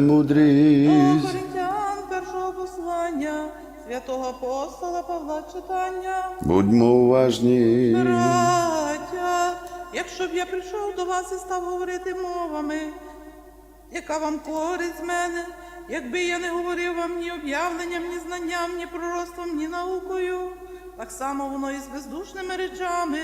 Мудрість. Коринтян першого послання святого апостола Павла читання. Будьмо уважні. Браття, якщо б я прийшов до вас і став говорити мовами, яка вам користь з мене, якби я не говорив вам ні об'явленням, ні знанням, ні пророцтвом, ні наукою, так само воно і з бездушними речами,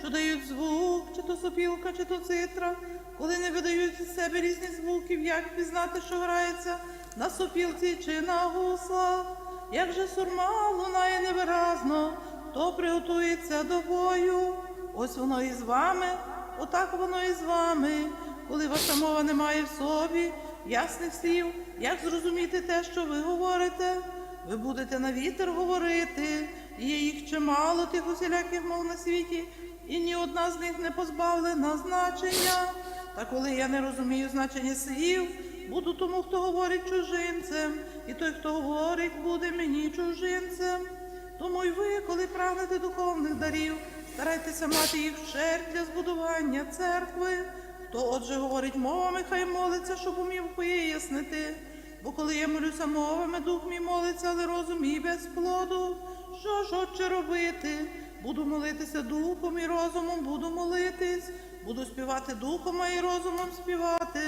що дають звук, чи то сопілка, чи то цитра, коли не видають із себе різні звуків, як пізнати, що грається на сопілці чи на гуслах. Як же сурма лунає невиразно, то приготується до бою. Ось воно і з вами, отак воно і з вами. Коли ваша мова не має в собі ясних слів, як зрозуміти те, що ви говорите? Ви будете на вітер говорити, є їх чимало тих усіляких мов на світі, і ні одна з них не позбавлена значення. Та коли я не розумію значення слів, буду тому, хто говорить чужинцем, і той, хто говорить, буде мені чужинцем. Тому й ви, коли прагнете духовних дарів, старайтеся мати їх вщерть для збудування церкви. Хто отже говорить мовами, хай молиться, щоб умів пояснити. Бо коли я молюся мовами, дух мій молиться, але розум мій без плоду. Що ж отче робити? Буду молитися духом і розумом, буду молитись, буду співати духом, і розумом співати.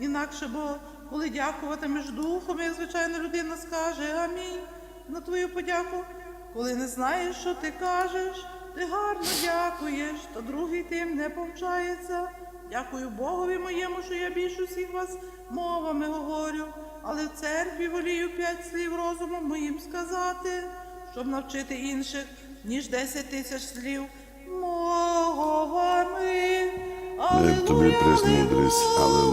Інакше, бо коли дякуватимеш духом, як звичайна людина скаже Амінь на твою подяку. Коли не знаєш, що ти кажеш, ти гарно дякуєш, та другий тим не повчається. Дякую Богові моєму, що я більш усіх вас мовами говорю, але в церкві волію п'ять слів розумом моїм сказати, щоб навчити інших, ніж десять тисяч слів мовами. Тобі премудрість. Алілуя.